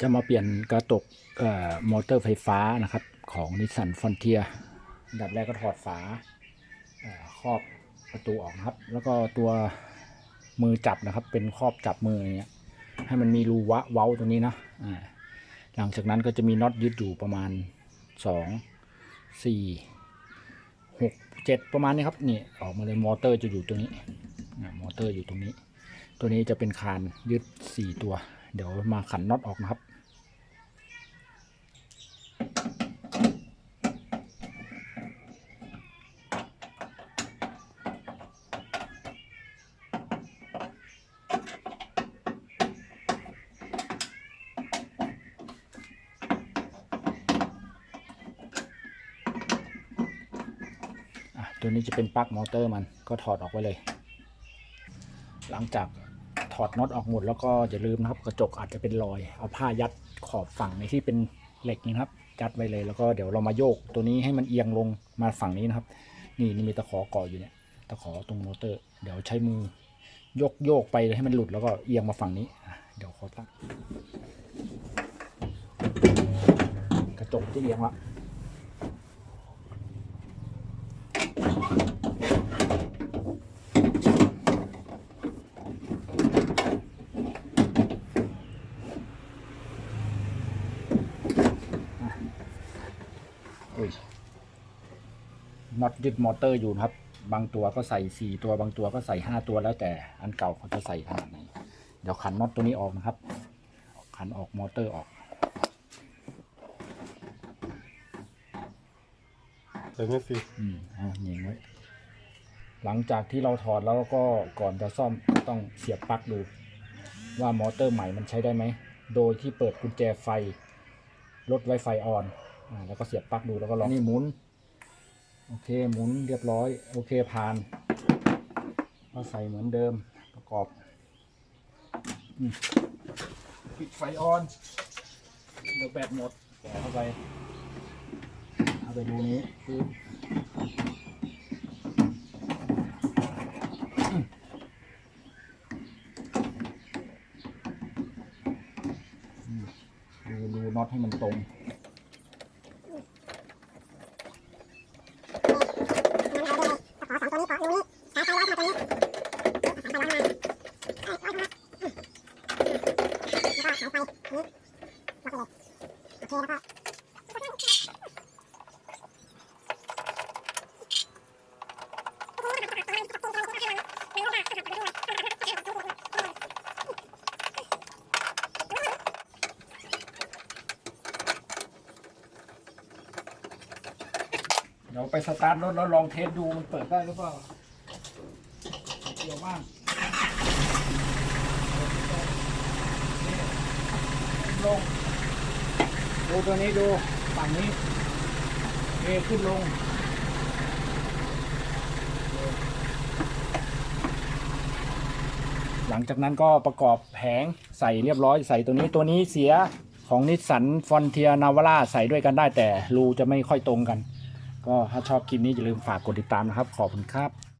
จะมาเปลี่ยนกระจกอมอเตอร์ไฟฟ้านะครับ ของนิสสันฟอนเทียดับแรกก็ถอดฝาครอบประตูออกนะครับ แล้วก็ตัวมือจับนะครับ เป็นครอบจับมืออย่างเงี้ยให้มันมีรูวะเว้าตรงนี้นะหลังจากนั้นก็จะมีน็อตยึดอยู่ประมาณสองสี่หกเจ็ดประมาณนี้ครับนี่ออกมาเลยมอเตอร์จะอยู่ตรงนี้มอเตอร์อยู่ตรงนี้ ตัวนี้จะเป็นคานยึดสี่ตัว เดี๋ยวมาขันน็อตออกนะครับ ตัวนี้จะเป็นปลั๊กมอเตอร์มันก็ถอดออกไปเลย หลังจากถอดน็อตออกหมดแล้วก็อย่าลืมนะครับ กระจกอาจจะเป็นรอย เอาผ้ายัดขอบฝั่งในที่เป็นเหล็กนี่นะครับยัดไว้เลยแล้วก็เดี๋ยวเรามาโยกตัวนี้ให้มันเอียงลงมาฝั่งนี้นะครับ นี่นี่มีตะขอก่ออยู่เนี่ยตะขอตรงมอเตอร์ เดี๋ยวใช้มือ โยกโยกไปให้มันหลุดแล้วก็เอียงมาฝั่งนี้เดี๋ยวขอตั้งกระจกจะเอียงละ น็อตยึดมอเตอร์อยู่นะครับ บางตัวก็ใส่สี่ตัวบางตัวก็ใส่ห้าตัวแล้วแต่อันเก่าเขาจะใส่ขนาดไหนเดี๋ยวขันน็อตตัวนี้ออกนะครับ ขันออกมอเตอร์ออกใส่ไม่ฟรีอืมอะหยิงไว้หลังจากที่เราถอดแล้วก็ก่อนจะซ่อมต้องเสียบปลั๊กดู ว่ามอเตอร์ใหม่มันใช้ได้ไหม โดยที่เปิดกุญแจไฟลดไวไฟออนอ่าแล้วก็เสียบปลั๊กดูแล้วก็ลองนี่หมุน โอเคหมุนเรียบร้อย โอเคผ่านก็ใส่เหมือนเดิมประกอบอปิดไฟออนเดี๋ยวแบตหมดแกะเข้าไปเอาไปดูนี้คือดูดูน็อตให้มันตรง เดี๋ยวไปสตาร์ทรถแล้วลองเทสดูมันเปิดได้หรือเปล่าเกี่ยวมาก ง ดูตัวนี้ดูฝั่งนี้เอขึ้นลงหลังจากนั้นก็ประกอบแผงใส่เรียบร้อยใส่ตัวนี้ตัวนี้เสียของนิสสันฟอนเทียนาวาร่าใส่ด้วยกันได้แต่รูจะไม่ค่อยตรงกัน ก็ถ้าชอบคลิปนี้อย่าลืมฝากกดติดตามนะครับ ขอบคุณครับ